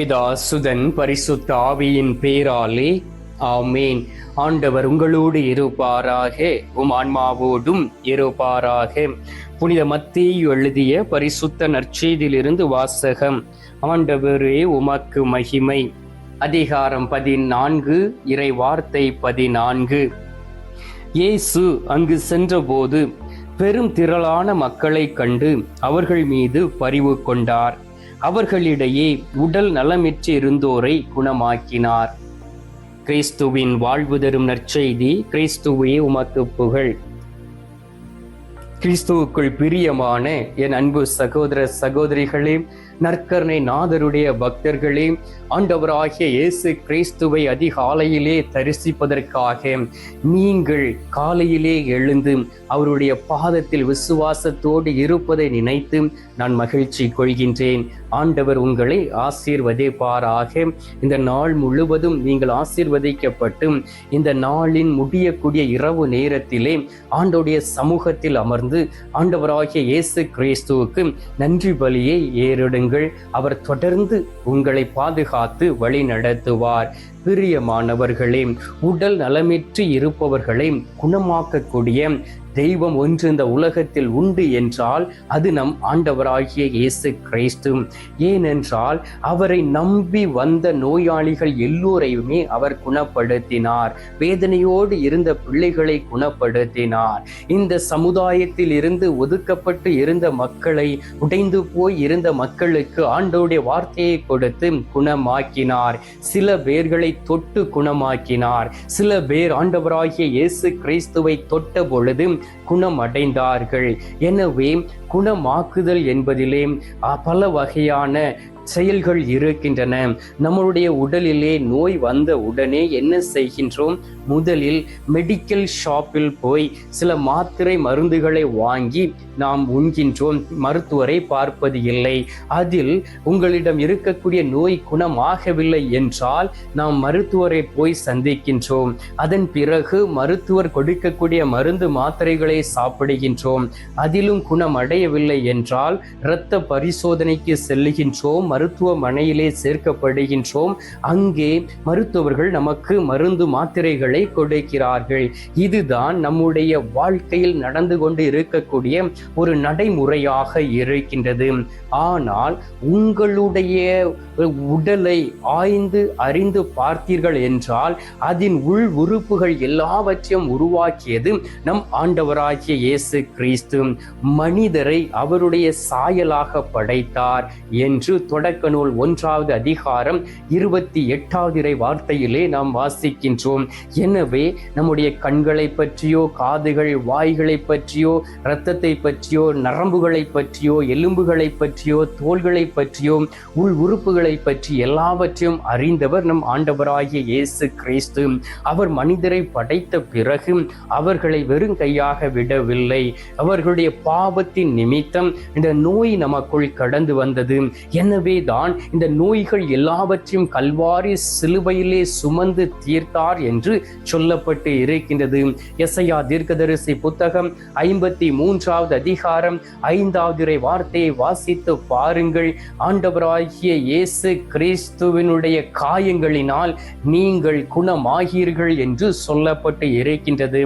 பிதா சுதன் பரிசுத்த ஆவியின் பேராலே ஆமேன். ஆண்டவர் உங்களோடு இருப்பாராக உம் ஆன்மாவோடும் இருப்பாராக. புனித மத்தேயு எழுதிய பரிசுத்த நற்செய்தியிலிருந்து வாசகம் ஆண்டவரே உமக்கு மகிமை. அதிகாரம் பதினான்கு இறை வார்த்தை பதினான்கு. இயேசு அங்கு சென்றபோது பெரும் திரளான மக்களைக் கண்டு அவர்கள் மீது பரிவு கொண்டார். அவர்களிடையே உடல் நலமிற்று இருந்தோரை குணமாக்கினார். கிறிஸ்துவின் வாழ்வு தரும் நற்செய்தி கிறிஸ்துவே உமக்கு புகழ். கிறிஸ்துவுக்குள் பிரியமான என் அன்பு சகோதர சகோதரிகளே நற்கருணை நாதருடைய பக்தர்களே ஆண்டவராகிய இயேசு கிறிஸ்துவை அதிகாலையிலே தரிசிப்பதற்காக நீங்கள் காலையிலே எழுந்து அவருடைய பாதத்தில் விசுவாசத்தோடு இருப்பதை நினைத்து நான் மகிழ்ச்சி கொள்கின்றேன். ஆண்டவர் உங்களை ஆசீர்வதிப்பாராக. இந்த நாள் முழுவதும் நீங்கள் ஆசீர்வதிக்கப்பட்டு இந்த நாளின் முடியக்கூடிய இரவு நேரத்திலே ஆண்டோடைய சமூகத்தில் அமர்ந்து ஆண்டவராகிய இயேசு கிறிஸ்துவுக்கு நன்றி பலியை ஏறிடுங்கள். அவர் தொடர்ந்து உங்களை பாதுகாத்து வழி நடத்துவார். பிரியமானவர்களே உடல் நலமின்றி இருப்பவர்களை குணமாக்கக்கூடிய தெய்வம் ஒன்று இந்த உலகத்தில் உண்டு என்றால் அது நம் ஆண்டவராகிய இயேசு கிறிஸ்து. ஏனென்றால் அவரை நம்பி வந்த நோயாளிகள் எல்லோரையுமே அவர் குணப்படுத்தினார். வேதனையோடு இருந்த பிள்ளைகளை குணப்படுத்தினார். இந்த சமுதாயத்தில் இருந்து ஒதுக்கப்பட்டு இருந்த மக்களை உடைந்து போய் இருந்த மக்களுக்கு ஆண்டோடைய வார்த்தையை கொடுத்து குணமாக்கினார். சில பேர்களை தொட்டு குணமாக்கினார். சில பேர் ஆண்டவராகிய இயேசு கிறிஸ்துவை தொட்ட பொழுது குணமடைந்தார்கள். எனவே குணமாக்குதல் என்பதிலே பல வகையான செயல்கள் இருக்கின்றன. நம்மளுடைய உடலிலே நோய் வந்த உடனே என்ன செய்கின்றோம்? முதலில் மெடிக்கல் ஷாப்பில் போய் சில மாத்திரை மருந்துகளை வாங்கி நாம் உண்கின்றோம். மருத்துவரை பார்ப்பது இல்லை. அதில் உங்களிடம் இருக்கக்கூடிய நோய் குணமாகவில்லை என்றால் நாம் மருத்துவரை போய் சந்திக்கின்றோம். அதன் பிறகு மருத்துவர் கொடுக்கக்கூடிய மருந்து மாத்திரைகளை சாப்பிடுகின்றோம். அதிலும் குணம் அடையவில்லை என்றால் இரத்த பரிசோதனைக்கு செல்லுகின்றோம். மருத்துவமனையிலே சேர்க்கப்படுகின்றோம். அங்கே மருத்துவர்கள் நமக்கு மருந்து மாத்திரைகளை கொடுக்கிறார்கள். இதுதான் நம்முடைய வாழ்க்கையில் நடந்து கொண்டு இருக்கக்கூடிய ஒரு நடைமுறையாக இருக்கின்றது. ஆனால் உங்களுடைய உடலை ஆய்ந்து அறிந்து பார்த்தீர்கள் என்றால் அதன் உள் உறுப்புகள் எல்லாவற்றையும் உருவாக்கியது நம் ஆண்டவராகிய இயேசு கிறிஸ்து. மனிதரை அவருடைய சாயலாக படைத்தார் என்று தொடக்க நூல் ஒன்றாவது அதிகாரம் இருபத்தி எட்டாவது இறை வார்த்தையிலே நாம் வாசிக்கின்றோம். எனவே நம்முடைய கண்களை பற்றியோ காதுகள் வாய்களை பற்றியோ இரத்தத்தை பற்றியோ நரம்புகளை பற்றியோ எலும்புகளை பற்றியோ தோள்களை பற்றியோ உள் உறுப்புகளை பற்றி எல்லாவற்றையும் அறிந்தவர் நம் ஆண்டவராகிய இயேசு கிறிஸ்து. அவர் மனிதரை படைத்த பிறகு அவர்களை வெறும் கையாக விடவில்லை. அவர்களுடைய பாவத்தின் நிமித்தம் இந்த நோய் நமக்குள் கடந்து வந்தது. எனவே தான் இந்த நோய்கள் எல்லாவற்றையும் கல்வாரி சிலுவையிலே சுமந்து தீர்த்தார் என்று சொல்லப்பட்டு இருக்கின்றது. எஸ்ஐயா தீர்க்கதரிசி புத்தகம் ஐம்பத்தி மூன்றாவது அதிகாரம் ஐந்தாவது வார்த்தையை வாசித்து பாருங்கள். ஆண்டவராகிய இயேசு கிறிஸ்துவினுடைய காயங்களினால் நீங்கள் குணமாகீர்கள் என்று சொல்லப்பட்டு இருக்கின்றது.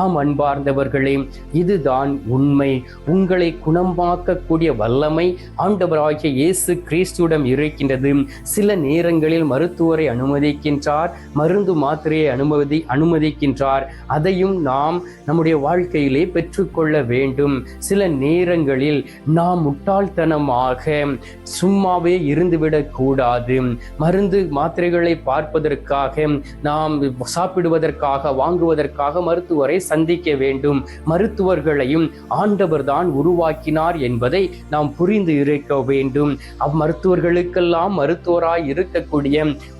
ஆம் அன்பார்ந்தவர்களே இதுதான் உண்மை. உங்களை குணமாக்கக்கூடிய வல்லமை ஆண்டவராகிய இயேசு கிறிஸ்துவிடம் இருக்கின்றது சில நேரங்களில் மருத்துவரை அனுமதிக்கின்றார் மருந்து மாத்திரையை அனுமதி அனுமதிக்கின்றார். அதையும் நாம் நம்முடைய வாழ்க்கையிலே பெற்றுக்கொள்ள வேண்டும். சில நேரங்களில் நாம் முட்டாள்தனமாக சும்மாவே இருந்துவிடக் கூடாது. மருந்து மாத்திரைகளை பார்ப்பதற்காக நாம் சாப்பிடுவதற்காக வாங்குவதற்காக மருத்துவரை சந்திக்க வேண்டும். மருத்துவர்களையும் ஆண்டவர் தான் உருவாக்கினார் என்பதை நாம் புரிந்து இருக்க வேண்டும். மருத்துவர்களுக்கெல்லாம் மருத்துவராய் இருக்கக்கூடிய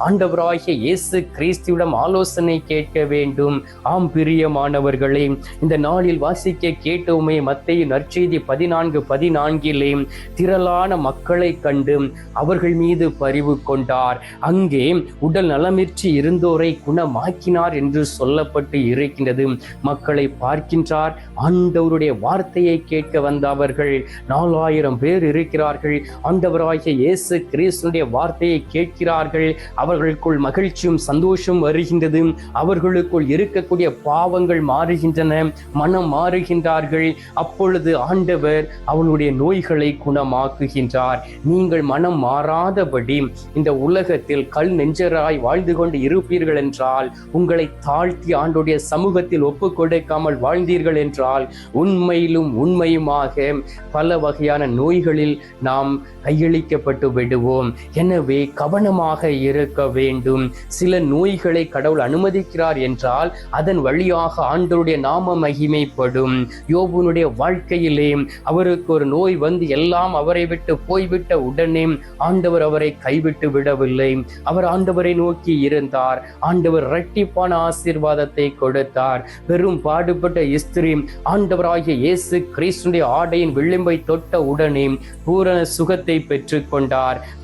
ஆண்டவராகிய இயேசு கிறிஸ்துவிடம் ஆலோசனை கேட்க வேண்டும். ஆம் பிரியமானவர்களே இந்த நாளில் வாசிக்க கேட்டோமே மத்திய நற்செய்தி பதினான்கு பதினான்கிலே திரளான மக்களை கண்டு அவர்கள் மீது பரிவு கொண்டார். அங்கே உடல் நலமின்றி இருந்தோரை குணமாக்கினார் என்று சொல்லப்பட்டு இருக்கின்றது. மக்களை பார்க்கின்றார் ஆண்டவருடைய வார்த்தையை கேட்க வந்த அவர்கள் நாலாயிரம் பேர் இருக்கிறார்கள். ஆண்டவராகிய இயேசு கிறிஸ்துடைய வார்த்தையை கேட்கிறார்கள். அவர்களுக்குள் மகிழ்ச்சியும் சந்தோஷம் வருகின்றது. அவர்களுக்குள் இருக்கக்கூடிய பாவங்கள் மாறுகின்றன. மனம் மாறுகின்றார்கள். அப்பொழுது ஆண்டவர் அவளுடைய நோய்களை குணமாக்குகின்றார். நீங்கள் மனம் மாறாதபடி இந்த உலகத்தில் கல் நெஞ்சராய் வாழ்ந்து கொண்டு இருப்பீர்கள் என்றால் உங்களை தாழ்த்தி ஆண்டுடைய சமூகத்தில் ஒப்பு கொடுக்காமல் வாழ்ந்தீர்கள் என்றால் உண்மையிலும் உண்மையுமாக பல வகையான நோய்களில் நாம் கையளிக்கப்பட்டு விடுவோம். எனவே கவனமாக இருக்க வேண்டும். சில நோய்களை கடவுள் அனுமதிக்கிறார் என்றால் அதன் வழியாக ஆண்டவருடைய நாம மகிமைப்படும். யோபுனுடைய வாழ்க்கையிலே அவருக்கு ஒரு நோய் வந்து எல்லாம் அவரை விட்டு போய்விட்ட உடனே ஆண்டவர் அவரை கைவிட்டு விடவில்லை. அவர் ஆண்டவரை நோக்கி இருந்தார். ஆண்டவர் இரட்டிப்பான ஆசீர்வாதத்தை கொடுத்தார். பெரும் பாடுபட்ட இஸ்திரி ஆண்டவராகிய இயேசு கிறிஸ்துடைய ஆடையின் விளிம்பை தொட்ட உடனே பூரண சுகத்தை பெற்றுக்கொண்டார்.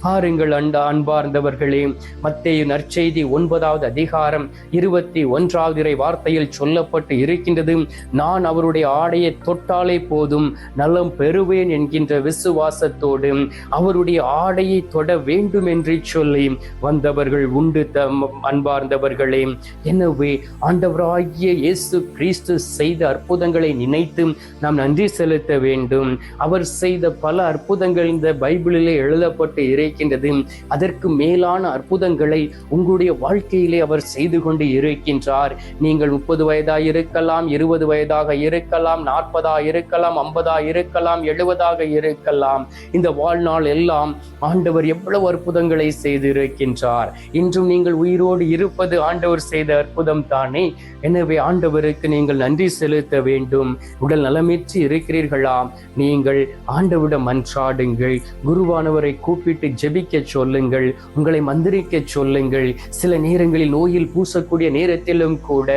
பாருங்கள் அண்ட அன்பார்ந்தவர்களே மத்தேயு நற்செய்தி ஒன்பதாவது அதிகாரம் இருபத்தி ஒன்றாவது இறை வார்த்தையில் சொல்லப்பட்டு இருக்கின்றது. நான் அவருடைய ஆடையை தொட்டாலே போதும் நலம் பெறுவேன் என்கின்ற விசுவாசத்தோடு அவருடைய ஆடையை தொட வேண்டும் என்று சொல்லி வந்தவர்கள் உண்டு தம் அன்பார்ந்தவர்களே. எனவே ஆண்டவராகிய இயேசு கிறிஸ்து செய்த அற்புதங்களை நினைத்து நாம் நன்றி செலுத்த வேண்டும். அவர் செய்த பல அற்புதங்கள் இந்த பைபிளிலே எழுத எழுதப்பட்டு இருக்கின்றது அதற்கு மேலான அற்புதங்களை உங்களுடைய வாழ்க்கையிலே அவர் செய்து கொண்டு இருக்கின்றார் நீங்கள் முப்பது வயதாக இருக்கலாம் இருபது வயதாக இருக்கலாம் நாற்பதா இருக்கலாம் ஐம்பதா இருக்கலாம் எழுபதாக இருக்கலாம். இந்த வாழ்நாள் எல்லாம் ஆண்டவர் எவ்வளவு அற்புதங்களை செய்திருக்கின்றார். இன்றும் நீங்கள் உயிரோடு இருப்பது ஆண்டவர் செய்த அற்புதம் தானே. எனவே ஆண்டவருக்கு நீங்கள் நன்றி செலுத்த வேண்டும். உடல் நலமின்றி இருக்கிறீர்களாம். நீங்கள் ஆண்டவிடம் மன்றாடுங்கள் குருவானவரை ஆண்டவரை கூப்பிட்டு ஜெபிக்க சொல்லுங்கள் உங்களை மந்திரிக்க சொல்லுங்கள். சில நேரங்களில் நோயில் பூசக்கூடிய நேரத்திலும் கூட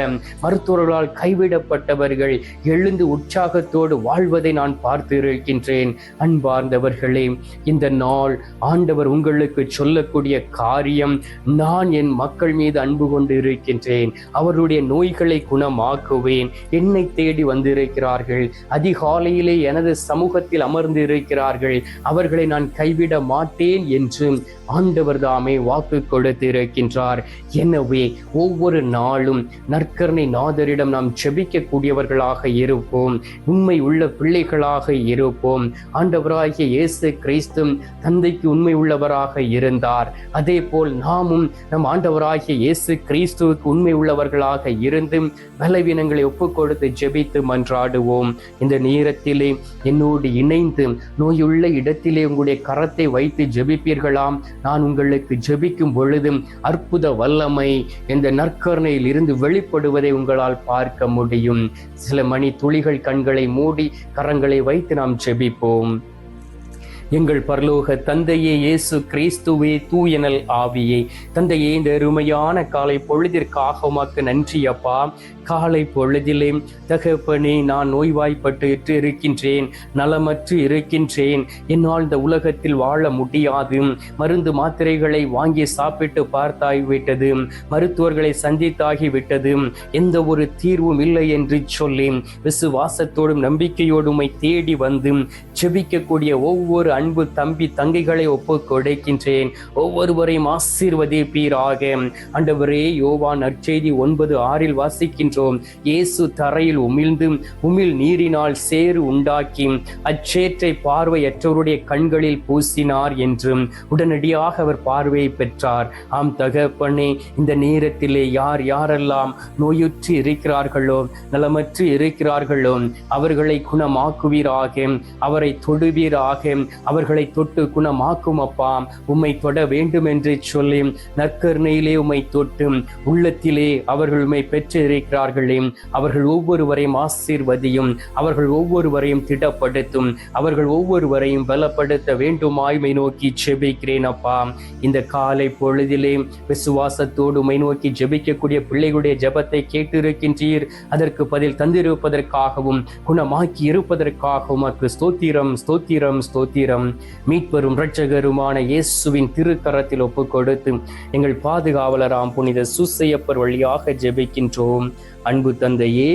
மருத்துவர்களால் கைவிடப்பட்டவர்கள் எழுந்து உற்சாகத்தோடு வாழ்வதை நான் பார்த்து இருக்கின்றேன் அன்பார்ந்தவர்களே இந்த நாள் ஆண்டவர் உங்களுக்கு சொல்லக்கூடிய காரியம் நான் என் மக்கள் மீது அன்பு கொண்டு இருக்கின்றேன் அவருடைய நோய்களை குணமாக்குவேன். என்னை தேடி வந்திருக்கிறார்கள். அதிகாலையிலே எனது சமூகத்தில் அமர்ந்து இருக்கிறார்கள் அவர்களை நான் கைவிட மாட்டேன் என்று ஆண்டவர் தாமே வாக்கு கொடுத்திருக்கின்றார். எனவே ஒவ்வொரு நாளும் நற்கருணை நாதரிடம் நாம் செபிக்கக்கூடியவர்களாக இருப்போம். உண்மை உள்ள பிள்ளைகளாக இருப்போம். ஆண்டவராகிய இயேசு கிறிஸ்தும் தந்தைக்கு உண்மை உள்ளவராக இருந்தார். அதே போல் நாமும் நம் ஆண்டவராகிய இயேசு கிறிஸ்துவுக்கு உண்மை உள்ளவர்களாக இருந்து பலவீனங்களை ஒப்புக் கொடுத்து ஜெபித்து மன்றாடுவோம். இந்த நேரத்திலே என்னோடு இணைந்து நோயுள்ள இடத்திலே உங்களுடைய கரத்தை வைத்து ஜெபிப்பீர்களாம். நான் உங்களுக்கு ஜெபிக்கும் பொழுதும் அற்புத வல்லமை இந்த நற்கருணையில் இருந்து வெளிப்படுவதை உங்களால் பார்க்க முடியும். சில மணி துளிகள் கண்களை மூடி கரங்களை வைத்து நாம் ஜெபிப்போம். எங்கள் பரலோக தந்தையே இயேசு கிறிஸ்துவே தூயனல் ஆவியே. தந்தையே இந்த அருமையான காலை பொழுதிற்காக உமக்கு நன்றி அப்பா. காலை பொழுதிலே தகப்பனே நான் நோய்வாய்ப்பட்டு இருக்கின்றேன் நலமற்று இருக்கின்றேன். என்னால் இந்த உலகத்தில் வாழ முடியாது. மருந்து மாத்திரைகளை வாங்கி சாப்பிட்டு பார்த்தாகிவிட்டது மருத்துவர்களை சந்தித்தாகிவிட்டது. எந்த ஒரு தீர்வும் இல்லை என்று சொல்லி விசுவாசத்தோடும் நம்பிக்கையோடுமை தேடி வந்து செபிக்கக்கூடிய ஒவ்வொரு அன்பு தம்பி தங்கைகளை ஒப்பு கொடுக்கின்றேன். ஒவ்வொருவரையும் ஆசீர்வதிப்பீராக. ஆண்டவரே யோவா நற்செய்தி ஒன்பது ஆறில் வாசிக்கின்றோம். இயேசு தரையில் உமிழ்ந்து உமிழ் நீரினால் சேறு உண்டாக்கி அச்சேற்றை பார்வையற்றவருடைய கண்களில் பூசினார் என்றும் உடனடியாக அவர் பார்வையை பெற்றார். ஆம் தகப்பனே இந்த நேரத்திலே யார் யாரெல்லாம் நோயுற்று இருக்கிறார்களோ நலமற்று இருக்கிறார்களோ அவர்களை குணமாக்குவீராக அவரை தொடுவீராக அவர்களை தொட்டு குணமாக்கும் அப்பா. உம்மை தொட வேண்டும் என்று சொல்லி நற்கருணையிலே உம்மை தொட்டு உள்ளத்திலே அவர்கள் உம்மை பெற்றிருக்கிறார்களே. அவர்கள் ஒவ்வொருவரையும் ஆசீர்வதியும் அவர்கள் ஒவ்வொருவரையும் திடப்படுத்தும் அவர்கள் ஒவ்வொருவரையும் பலப்படுத்த வேண்டுமாய் உம்மை நோக்கி ஜெபிக்கிறேன் அப்பா. இந்த காலை பொழுதிலே விசுவாசத்தோடு மை நோக்கி ஜெபிக்கக்கூடிய பிள்ளைகளுடைய ஜெபத்தை கேட்டிருக்கின்றீர். அதற்கு பதில் தந்திருப்பதற்காகவும் குணமாக்கி இருப்பதற்காகவும் ஸ்தோத்திரம் ஸ்தோத்திரம் ஸ்தோத்திரம். ஸ்தோத்திரம் மீட்பெரும் இரட்சகருமான இயேசுவின் திருக்கரத்தில் ஒப்பு கொடுத்து எங்கள் பாதுகாவலராம் புனித சுசையப்பர் வழியாக ஜெபிக்கின்றோம். அன்பு தந்தையே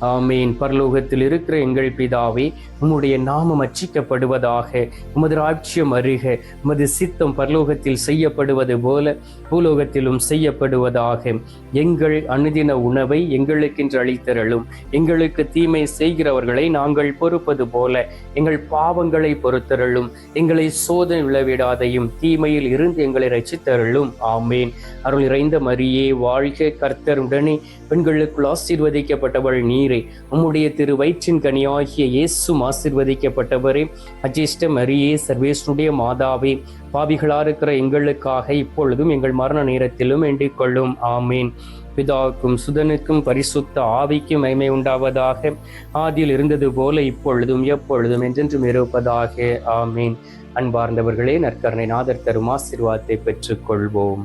ஆமீன். பரலோகத்தில் இருக்கிற எங்கள் பிதாவே உம்முடைய நாமம் அச்சிக்கப்படுவதாக உமது ராட்சியம் அருக உமது சித்தம் பரலோகத்தில் செய்யப்படுவது போல பூலோகத்திலும் செய்யப்படுவதாக. எங்கள் அனுதின உணவை எங்களுக்கென்று அளித்தரலும் எங்களுக்கு தீமை செய்கிறவர்களை நாங்கள் பொறுப்பது போல எங்கள் பாவங்களை பொறுத்தரலும் எங்களை சோதனை விழவிடாதையும் தீமையில் இருந்து எங்களை ரசித்தருளும் ஆமேன். அருள் இறைந்த மரியே வாழ்க கர்த்தருடனே. பெண்களுக்குள் ஆசீர்வதிக்கப்பட்டவள் நீரே. உம்முடைய திரு வயிற்றின் கனியாகிய இயேசும் ஆசீர்வதிக்கப்பட்டவரே. அஜேஷ்ட மரியே சர்வேஸ்வருடைய மாதாவே. பாவிகளாக இருக்கிற எங்களுக்காக இப்பொழுதும் எங்கள் மரண நேரத்திலும் வேண்டிக் கொள்ளும் ஆமேன். பிதாவுக்கும் சுதனுக்கும் பரிசுத்த ஆவிக்கும் மைமை உண்டாவதாக. ஆதியில் இருந்தது போல இப்பொழுதும் எப்பொழுதும் என்றென்றும் இருப்பதாக. ஆமீன். அன்பார்ந்தவர்களே நற்கரணை நாதர் தரும் ஆசீர்வாதத்தை பெற்றுக்கொள்வோம்.